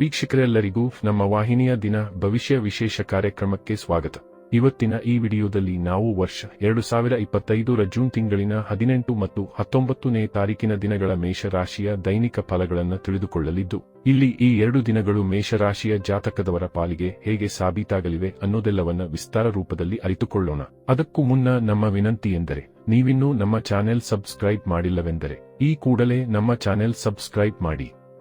ವೀಕ್ಷಕರೆಲ್ಲರಿಗೂ ನಮ್ಮ ವಾಹಿನಿಯ ದಿನ ಭವಿಷ್ಯ ವಿಶೇಷ ಕಾರ್ಯಕ್ರಮಕ್ಕೆ ಸ್ವಾಗತ. ಇವತ್ತಿನ ಈ ವಿಡಿಯೋದಲ್ಲಿ ನಾವು ವರ್ಷ ಎರಡು ಸಾವಿರ ಇಪ್ಪತ್ತೈದರ ಜೂನ್ ತಿಂಗಳಿನ ಹದಿನೆಂಟು ಮತ್ತು ಹತ್ತೊಂಬತ್ತನೇ ತಾರೀಕಿನ ದಿನಗಳ ಮೇಷರಾಶಿಯ ದೈನಿಕ ಫಲಗಳನ್ನು ತಿಳಿದುಕೊಳ್ಳಲಿದ್ದು, ಇಲ್ಲಿ ಈ ಎರಡು ದಿನಗಳು ಮೇಷರಾಶಿಯ ಜಾತಕದವರ ಪಾಲಿಗೆ ಹೇಗೆ ಸಾಬೀತಾಗಲಿವೆ ಅನ್ನೋದೆಲ್ಲವನ್ನ ವಿಸ್ತಾರ ರೂಪದಲ್ಲಿ ಅರಿತುಕೊಳ್ಳೋಣ. ಅದಕ್ಕೂ ಮುನ್ನ ನಮ್ಮ ವಿನಂತಿ ಎಂದರೆ, ನೀವಿನ್ನೂ ನಮ್ಮ ಚಾನೆಲ್ ಸಬ್ಸ್ಕ್ರೈಬ್ ಮಾಡಿಲ್ಲವೆಂದರೆ, ಈ ಕೂಡಲೇ ನಮ್ಮ ಚಾನೆಲ್ ಸಬ್ಸ್ಕ್ರೈಬ್ ಮಾಡಿ.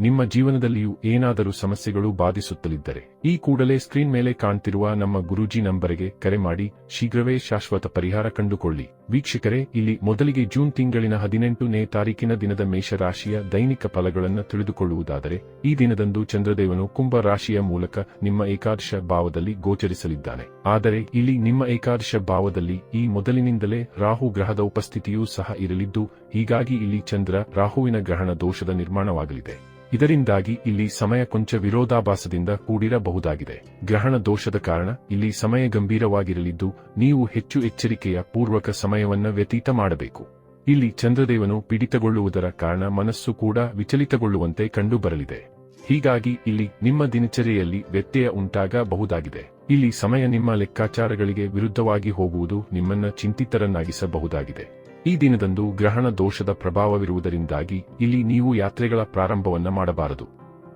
ನಿಮ್ಮ ಜೀವನದಲ್ಲಿಯೂ ಏನಾದರೂ ಸಮಸ್ಯೆಗಳು ಬಾಧಿಸುತ್ತಲಿದ್ದರೆ, ಈ ಕೂಡಲೇ ಸ್ಕ್ರೀನ್ ಮೇಲೆ ಕಾಣ್ತಿರುವ ನಮ್ಮ ಗುರೂಜಿ ನಂಬರಿಗೆ ಕರೆ ಮಾಡಿ, ಶೀಘ್ರವೇ ಶಾಶ್ವತ ಪರಿಹಾರ ಕಂಡುಕೊಳ್ಳಿ. ವೀಕ್ಷಕರೇ, ಇಲ್ಲಿ ಮೊದಲಿಗೆ ಜೂನ್ ತಿಂಗಳಿನ ಹದಿನೆಂಟನೇ ತಾರೀಕಿನ ದಿನದ ಮೇಷರಾಶಿಯ ದೈನಿಕ ಫಲಗಳನ್ನು ತಿಳಿದುಕೊಳ್ಳುವುದಾದರೆ, ಈ ದಿನದಂದು ಚಂದ್ರದೇವನು ಕುಂಭ ರಾಶಿಯ ಮೂಲಕ ನಿಮ್ಮ ಏಕಾದಶ ಭಾವದಲ್ಲಿ ಗೋಚರಿಸಲಿದ್ದಾನೆ. ಆದರೆ, ಇಲ್ಲಿ ನಿಮ್ಮ ಏಕಾದಶ ಭಾವದಲ್ಲಿ ಈ ಮೊದಲಿನಿಂದಲೇ ರಾಹು ಗ್ರಹದ ಉಪಸ್ಥಿತಿಯೂ ಸಹ ಇರಲಿದ್ದು, ಹೀಗಾಗಿ ಇಲ್ಲಿ ಚಂದ್ರ ರಾಹುವಿನ ಗ್ರಹಣ ದೋಷದ ನಿರ್ಮಾಣವಾಗಲಿದೆ. ಇದರಿಂದಾಗಿ ಇಲ್ಲಿ ಸಮಯ ಕೊಂಚ ವಿರೋಧಾಭಾಸದಿಂದ ಕೂಡಿರಬಹುದಾಗಿದೆ. ಗ್ರಹಣ ದೋಷದ ಕಾರಣ ಇಲ್ಲಿ ಸಮಯ ಗಂಭೀರವಾಗಿರಲಿದ್ದು, ನೀವು ಹೆಚ್ಚು ಎಚ್ಚರಿಕೆಯ ಪೂರ್ವಕ ಸಮಯವನ್ನ ವ್ಯತೀತ ಮಾಡಬೇಕು. ಇಲ್ಲಿ ಚಂದ್ರದೇವನು ಪೀಡಿತಗೊಳ್ಳುವುದರ ಕಾರಣ ಮನಸ್ಸು ಕೂಡ ವಿಚಲಿತಗೊಳ್ಳುವಂತೆ ಕಂಡುಬರಲಿದೆ. ಹೀಗಾಗಿ ಇಲ್ಲಿ ನಿಮ್ಮ ದಿನಚರಿಯಲ್ಲಿ ವ್ಯತ್ಯಯ ಉಂಟಾಗಬಹುದಾಗಿದೆ. ಇಲ್ಲಿ ಸಮಯ ನಿಮ್ಮ ಲೆಕ್ಕಾಚಾರಗಳಿಗೆ ವಿರುದ್ಧವಾಗಿ ಹೋಗುವುದು ನಿಮ್ಮನ್ನ ಚಿಂತಿತರನ್ನಾಗಿಸಬಹುದಾಗಿದೆ. ಈ ದಿನದಂದು ಗ್ರಹಣ ದೋಷದ ಪ್ರಭಾವವಿರುವುದರಿಂದಾಗಿ ಇಲ್ಲಿ ನೀವು ಯಾತ್ರೆಗಳ ಪ್ರಾರಂಭವನ್ನ ಮಾಡಬಾರದು.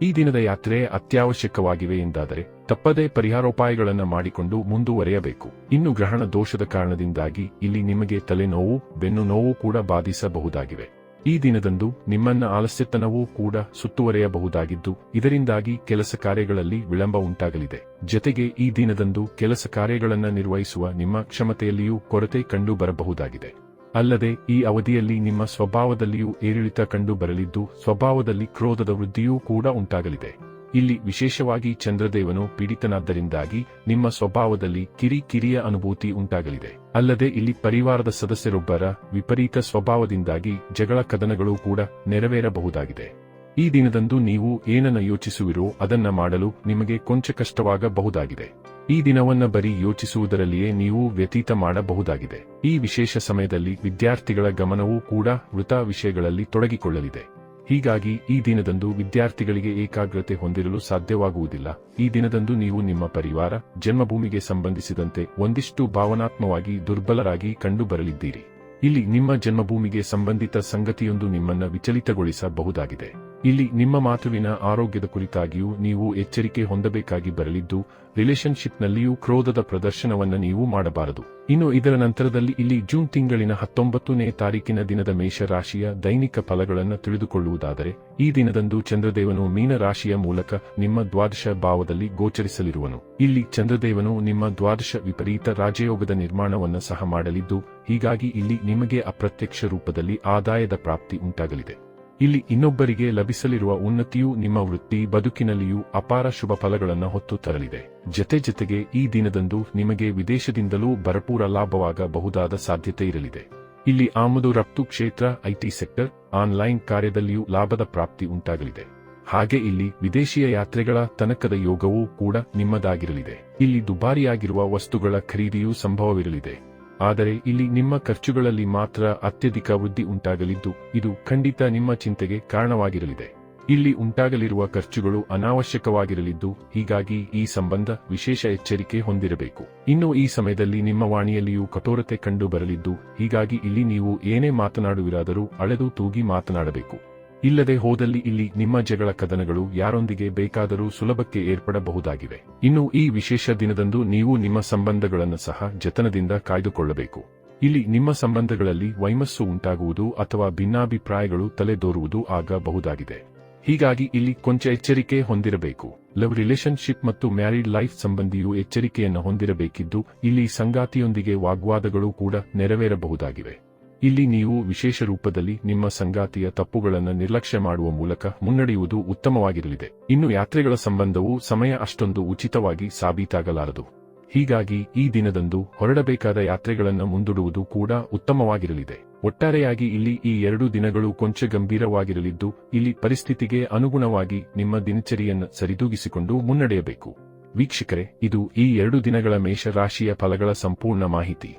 ಈ ದಿನದ ಯಾತ್ರೆ ಅತ್ಯವಶ್ಯಕವಾಗಿವೆ ಎಂದಾದರೆ ತಪ್ಪದೇ ಪರಿಹಾರೋಪಾಯಗಳನ್ನು ಮಾಡಿಕೊಂಡು ಮುಂದುವರೆಯಬೇಕು. ಇನ್ನು ಗ್ರಹಣ ದೋಷದ ಕಾರಣದಿಂದಾಗಿ ಇಲ್ಲಿ ನಿಮಗೆ ತಲೆನೋವು, ಬೆನ್ನು ನೋವು ಕೂಡ ಬಾಧಿಸಬಹುದಾಗಿವೆ. ಈ ದಿನದಂದು ನಿಮ್ಮನ್ನ ಆಲಸ್ಯತನವೂ ಕೂಡ ಸುತ್ತುವರೆಯಬಹುದಾಗಿದ್ದು, ಇದರಿಂದಾಗಿ ಕೆಲಸ ಕಾರ್ಯಗಳಲ್ಲಿ ವಿಳಂಬ ಉಂಟಾಗಲಿದೆ. ಜತೆಗೆ ಈ ದಿನದಂದು ಕೆಲಸ ಕಾರ್ಯಗಳನ್ನು ನಿರ್ವಹಿಸುವ ನಿಮ್ಮ ಕ್ಷಮತೆಯಲ್ಲಿಯೂ ಕೊರತೆ ಕಂಡು ಬರಬಹುದಾಗಿದೆ ಅಲ್ಲದೆ, ಈ ಅವಧಿಯಲ್ಲಿ ನಿಮ್ಮ ಸ್ವಭಾವದಲ್ಲಿಯೂ ಏರಿಳಿತ ಕಂಡು ಬರಲಿದ್ದು, ಸ್ವಭಾವದಲ್ಲಿ ಕ್ರೋಧದ ವೃದ್ಧಿಯೂ ಕೂಡ ಉಂಟಾಗಲಿದೆ. ಇಲ್ಲಿ ವಿಶೇಷವಾಗಿ ಚಂದ್ರದೇವನು ಪೀಡಿತನಾದ್ದರಿಂದಾಗಿ ನಿಮ್ಮ ಸ್ವಭಾವದಲ್ಲಿ ಕಿರಿಕಿರಿಯ ಅನುಭೂತಿ ಉಂಟಾಗಲಿದೆ. ಅಲ್ಲದೆ, ಇಲ್ಲಿ ಪರಿವಾರದ ಸದಸ್ಯರೊಬ್ಬರ ವಿಪರೀತ ಸ್ವಭಾವದಿಂದಾಗಿ ಜಗಳ ಕದನಗಳು ಕೂಡ ನೆರವೇರಬಹುದಾಗಿದೆ. ಈ ದಿನದಂದು ನೀವು ಏನನ್ನ ಯೋಚಿಸುವಿರೋ ಅದನ್ನ ಮಾಡಲು ನಿಮಗೆ ಕೊಂಚ ಕಷ್ಟವಾಗಬಹುದಾಗಿದೆ. ಈ ದಿನವನ್ನ ಬರೀ ಯೋಚಿಸುವುದರಲ್ಲಿಯೇ ನೀವು ವ್ಯತೀತ ಮಾಡಬಹುದಾಗಿದೆ. ಈ ವಿಶೇಷ ಸಮಯದಲ್ಲಿ ವಿದ್ಯಾರ್ಥಿಗಳ ಗಮನವೂ ಕೂಡ ವೃತ ವಿಷಯಗಳಲ್ಲಿ ತೊಡಗಿಕೊಳ್ಳಲಿದೆ. ಹೀಗಾಗಿ ಈ ದಿನದಂದು ವಿದ್ಯಾರ್ಥಿಗಳಿಗೆ ಏಕಾಗ್ರತೆ ಹೊಂದಿರಲು ಸಾಧ್ಯವಾಗುವುದಿಲ್ಲ. ಈ ದಿನದಂದು ನೀವು ನಿಮ್ಮ ಪರಿವಾರ, ಜನ್ಮಭೂಮಿಗೆ ಸಂಬಂಧಿಸಿದಂತೆ ಒಂದಿಷ್ಟು ಭಾವನಾತ್ಮವಾಗಿ ದುರ್ಬಲರಾಗಿ ಕಂಡುಬರಲಿದ್ದೀರಿ. ಇಲ್ಲಿ ನಿಮ್ಮ ಜನ್ಮಭೂಮಿಗೆ ಸಂಬಂಧಿತ ಸಂಗತಿಯೊಂದು ನಿಮ್ಮನ್ನ ವಿಚಲಿತಗೊಳಿಸಬಹುದಾಗಿದೆ. ಇಲ್ಲಿ ನಿಮ್ಮ ಮಾತುವಿನ ಆರೋಗ್ಯದ ಕುರಿತಾಗಿಯೂ ನೀವು ಎಚ್ಚರಿಕೆ ಹೊಂದಬೇಕಾಗಿ ಬರಲಿದ್ದು ರಿಲೇಶನ್ಶಿಪ್ನಲ್ಲಿಯೂ ಕ್ರೋಧದ ಪ್ರದರ್ಶನವನ್ನು ನೀವು ಮಾಡಬಾರದು. ಇನ್ನು ಇದರ ನಂತರದಲ್ಲಿ ಇಲ್ಲಿ ಜೂನ್ ತಿಂಗಳಿನ ಹತ್ತೊಂಬತ್ತನೇ ತಾರೀಕಿನ ದಿನದ ಮೇಷರಾಶಿಯ ದೈನಿಕ ಫಲಗಳನ್ನು ತಿಳಿದುಕೊಳ್ಳುವುದಾದರೆ, ಈ ದಿನದಂದು ಚಂದ್ರದೇವನು ಮೀನರಾಶಿಯ ಮೂಲಕ ನಿಮ್ಮ ದ್ವಾದಶ ಭಾವದಲ್ಲಿ ಗೋಚರಿಸಲಿರುವನು. ಇಲ್ಲಿ ಚಂದ್ರದೇವನು ನಿಮ್ಮ ದ್ವಾದಶ ವಿಪರೀತ ರಾಜಯೋಗದ ನಿರ್ಮಾಣವನ್ನು ಸಹ ಮಾಡಲಿದ್ದು, ಹೀಗಾಗಿ ಇಲ್ಲಿ ನಿಮಗೆ ಅಪ್ರತ್ಯಕ್ಷ ರೂಪದಲ್ಲಿ ಆದಾಯದ ಪ್ರಾಪ್ತಿ ಉಂಟಾಗಲಿದೆ. ಇಲ್ಲಿ ಇನ್ನೊಬ್ಬರಿಗೆ ಲಭಿಸಲಿರುವ ಉನ್ನತಿಯು ನಿಮ್ಮ ವೃತ್ತಿ ಬದುಕಿನಲ್ಲಿಯೂ ಅಪಾರ ಶುಭ ಫಲಗಳನ್ನು ಹೊತ್ತು ತರಲಿದೆ. ಜತೆ ಜತೆಗೆ ಈ ದಿನದಂದು ನಿಮಗೆ ವಿದೇಶದಿಂದಲೂ ಭರಪೂರ ಲಾಭವಾಗಬಹುದಾದ ಸಾಧ್ಯತೆ ಇರಲಿದೆ. ಇಲ್ಲಿ ಆಮದು ರಫ್ತು ಕ್ಷೇತ್ರ, ಐಟಿ ಸೆಕ್ಟರ್, ಆನ್ಲೈನ್ ಕಾರ್ಯದಲ್ಲಿಯೂ ಲಾಭದ ಪ್ರಾಪ್ತಿ ಉಂಟಾಗಲಿದೆ. ಹಾಗೆ ಇಲ್ಲಿ ವಿದೇಶಿಯ ಯಾತ್ರೆಗಳ ತನಕದ ಯೋಗವೂ ಕೂಡ ನಿಮ್ಮದಾಗಿರಲಿದೆ. ಇಲ್ಲಿ ದುಬಾರಿಯಾಗಿರುವ ವಸ್ತುಗಳ ಖರೀದಿಯೂ ಸಂಭವವಿರಲಿದೆ. ಆದರೆ ಇಲ್ಲಿ ನಿಮ್ಮ ಖರ್ಚುಗಳಲ್ಲಿ ಮಾತ್ರ ಅತ್ಯಧಿಕ ವೃದ್ಧಿ ಉಂಟಾಗಲಿದ್ದು, ಇದು ಖಂಡಿತ ನಿಮ್ಮ ಚಿಂತೆಗೆ ಕಾರಣವಾಗಿರಲಿದೆ. ಇಲ್ಲಿ ಉಂಟಾಗಲಿರುವ ಖರ್ಚುಗಳು ಅನಾವಶ್ಯಕವಾಗಿರಲಿದ್ದು, ಹೀಗಾಗಿ ಈ ಸಂಬಂಧ ವಿಶೇಷ ಎಚ್ಚರಿಕೆ ಹೊಂದಿರಬೇಕು. ಇನ್ನು ಈ ಸಮಯದಲ್ಲಿ ನಿಮ್ಮ ವಾಣಿಯಲ್ಲಿಯೂ ಕಠೋರತೆ ಕಂಡು ಬರಲಿದ್ದು ಹೀಗಾಗಿ ಇಲ್ಲಿ ನೀವು ಏನೇ ಮಾತನಾಡುವಿರಾದರೂ ಅಳೆದು ತೂಗಿ ಮಾತನಾಡಬೇಕು. ಇಲ್ಲದೆ ಹೋದಲ್ಲಿ ಇಲ್ಲಿ ನಿಮ್ಮ ಜಗಳ ಕದನಗಳು ಯಾರೊಂದಿಗೆ ಬೇಕಾದರೂ ಸುಲಭಕ್ಕೆ ಏರ್ಪಡಬಹುದಾಗಿವೆ. ಇನ್ನು ಈ ವಿಶೇಷ ದಿನದಂದು ನೀವು ನಿಮ್ಮ ಸಂಬಂಧಗಳನ್ನು ಸಹ ಜತನದಿಂದ ಕಾಯ್ದುಕೊಳ್ಳಬೇಕು. ಇಲ್ಲಿ ನಿಮ್ಮ ಸಂಬಂಧಗಳಲ್ಲಿ ವೈಮಸ್ಸು ಉಂಟಾಗುವುದು ಅಥವಾ ಭಿನ್ನಾಭಿಪ್ರಾಯಗಳು ತಲೆದೋರುವುದು ಆಗಬಹುದಾಗಿದೆ. ಹೀಗಾಗಿ ಇಲ್ಲಿ ಕೊಂಚ ಎಚ್ಚರಿಕೆ ಹೊಂದಿರಬೇಕು. ಲವ್ ರಿಲೇಶನ್ಶಿಪ್ ಮತ್ತು ಮ್ಯಾರಿಡ್ ಲೈಫ್ ಸಂಬಂಧಿಯು ಎಚ್ಚರಿಕೆಯನ್ನು ಹೊಂದಿರಬೇಕಿದ್ದು, ಇಲ್ಲಿ ಸಂಗಾತಿಯೊಂದಿಗೆ ವಾಗ್ವಾದಗಳು ಕೂಡ ನೆರವೇರಬಹುದಾಗಿವೆ. ಇಲ್ಲಿ ನೀವು ವಿಶೇಷ ರೂಪದಲ್ಲಿ ನಿಮ್ಮ ಸಂಗಾತಿಯ ತಪ್ಪುಗಳನ್ನು ನಿರ್ಲಕ್ಷ್ಯ ಮಾಡುವ ಮೂಲಕ ಮುನ್ನಡೆಯುವುದು ಉತ್ತಮವಾಗಿರಲಿದೆ. ಇನ್ನು ಯಾತ್ರೆಗಳ ಸಂಬಂಧವು ಸಮಯ ಅಷ್ಟೊಂದು ಉಚಿತವಾಗಿ ಸಾಬೀತಾಗಲಾರದು. ಹೀಗಾಗಿ ಈ ದಿನದಂದು ಹೊರಡಬೇಕಾದ ಯಾತ್ರೆಗಳನ್ನು ಮುಂದೂಡುವುದು ಕೂಡ ಉತ್ತಮವಾಗಿರಲಿದೆ. ಒಟ್ಟಾರೆಯಾಗಿ ಇಲ್ಲಿ ಈ ಎರಡು ದಿನಗಳು ಕೊಂಚ ಗಂಭೀರವಾಗಿರಲಿದ್ದು, ಇಲ್ಲಿ ಪರಿಸ್ಥಿತಿಗೆ ಅನುಗುಣವಾಗಿ ನಿಮ್ಮ ದಿನಚರಿಯನ್ನು ಸರಿದೂಗಿಸಿಕೊಂಡು ಮುನ್ನಡೆಯಬೇಕು. ವೀಕ್ಷಕರೇ, ಇದು ಈ ಎರಡು ದಿನಗಳ ಮೇಷರಾಶಿಯ ಫಲಗಳ ಸಂಪೂರ್ಣ ಮಾಹಿತಿ.